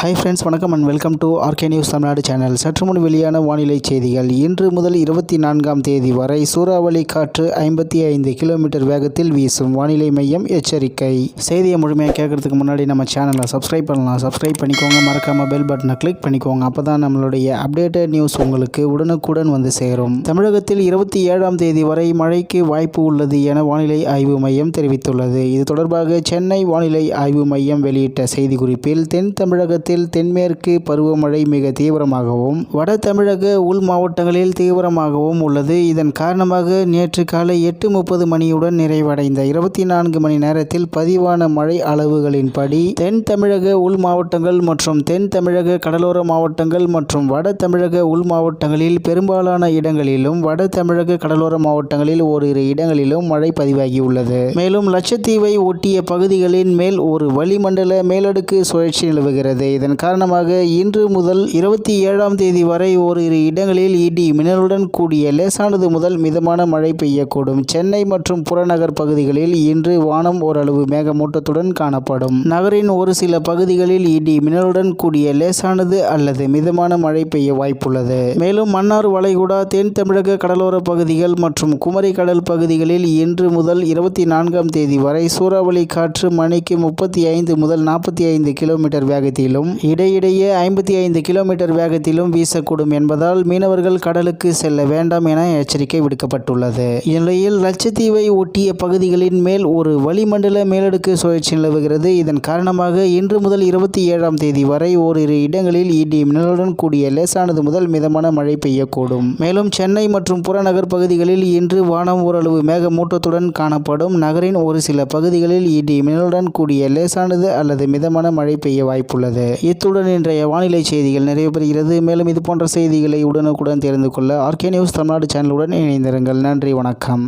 Hi friends வணக்கம் and welcome to RK news Tamil Nadu channel சற்று முன் வெளியான வானிலை செய்திகள். இன்று முதல் இருபத்தி நான்காம் தேதி வரை சூறாவளி காற்று ஐம்பத்தி ஐந்து கிலோமீட்டர் வேகத்தில் வீசும் வானிலை மையம் எச்சரிக்கை. செய்தியை முழுமையாக கேட்கறதுக்கு முன்னாடி நம்ம சேனலை சப்ஸ்கிரைப் பண்ணலாம். சப்ஸ்கிரைப் பண்ணிக்கோங்க. மறக்காமல் பெல் பட்டனை கிளிக் பண்ணிக்கோங்க. அப்போ தான் நம்மளுடைய அப்டேட்டட் நியூஸ் உங்களுக்கு உடனுக்குடன் வந்து சேரும். தமிழகத்தில் இருபத்தி ஏழாம் தேதி வரை மழைக்கு வாய்ப்பு உள்ளது என வானிலை ஆய்வு மையம் தெரிவித்துள்ளது. இது தொடர்பாக சென்னை வானிலை ஆய்வு மையம் வெளியிட்ட செய்திக்குறிப்பில் தென் தமிழகத்தில் தென்மேற்கு பருவமழை மிக தீவிரமாகவும் வட தமிழக உள் மாவட்டங்களில் தீவிரமாகவும் உள்ளது. இதன் காரணமாக நேற்று காலை எட்டு முப்பது மணியுடன் நிறைவடைந்த இருபத்தி நான்கு மணி நேரத்தில் பதிவான மழை அளவுகளின்படி தென் தமிழக உள் மாவட்டங்கள் மற்றும் தென் தமிழக கடலோர மாவட்டங்கள் மற்றும் வட தமிழக உள் மாவட்டங்களில் பெரும்பாலான இடங்களிலும் வட தமிழக கடலோர மாவட்டங்களில் ஓரிரு இடங்களிலும் மழை பதிவாகியுள்ளது. மேலும் லட்சத்தீவை ஒட்டிய பகுதிகளின் மேல் ஒரு வளிமண்டல மேலடுக்கு சுழற்சி நிலவுகிறது. இதன் காரணமாக இன்று முதல் இருபத்தி ஏழாம் தேதி வரை ஓரிரு இடங்களில் இடி மின்னலுடன் கூடிய லேசானது முதல் மிதமான மழை பெய்யக்கூடும். சென்னை மற்றும் புறநகர் பகுதிகளில் இன்று வானம் ஓரளவு மேகமூட்டத்துடன் காணப்படும். நகரின் ஒரு சில பகுதிகளில் இடி மின்னலுடன் கூடிய லேசானது அல்லது மிதமான மழை பெய்ய வாய்ப்புள்ளது. மேலும் மன்னார் வளைகுடா தென் தமிழக கடலோர பகுதிகள் மற்றும் குமரி கடல் பகுதிகளில் இன்று முதல் இருபத்தி நான்காம் தேதி வரை சூறாவளி காற்று மணிக்கு முப்பத்தி ஐந்து முதல் நாற்பத்தி ஐந்து கிலோமீட்டர் வேகத்திலும் இடையிடையே ஐம்பத்தி ஐந்து கிலோமீட்டர் வேகத்திலும் வீசக்கூடும் என்பதால் மீனவர்கள் கடலுக்கு செல்ல வேண்டாம் என எச்சரிக்கை விடுக்கப்பட்டுள்ளது. இந்நிலையில் லட்சத்தீவை ஒட்டிய பகுதிகளின் மேல் ஒரு வளிமண்டல மேலடுக்கு சுழற்சி நிலவுகிறது. இதன் காரணமாக இன்று முதல் இருபத்தி ஏழாம் தேதி வரை ஓரிரு இடங்களில் இடி மின்னலுடன் கூடிய லேசானது முதல் மிதமான மழை பெய்யக்கூடும். மேலும் சென்னை மற்றும் புறநகர் பகுதிகளில் இன்று வானம் ஓரளவு மேகமூட்டத்துடன் காணப்படும். நகரின் ஒரு சில பகுதிகளில் இடி மின்னலுடன் கூடிய லேசானது அல்லது மிதமான மழை பெய்ய வாய்ப்புள்ளது. இத்துடன் இன்றைய வானிலை செய்திகள் நிறைவு பெறுகிறது மேலும் இது போன்ற செய்திகளை உடனுக்குடன் தெரிந்து கொள்ள ஆர்கே நியூஸ் தமிழ்நாடு சேனலுடன் இணைந்திருங்கள். நன்றி வணக்கம்.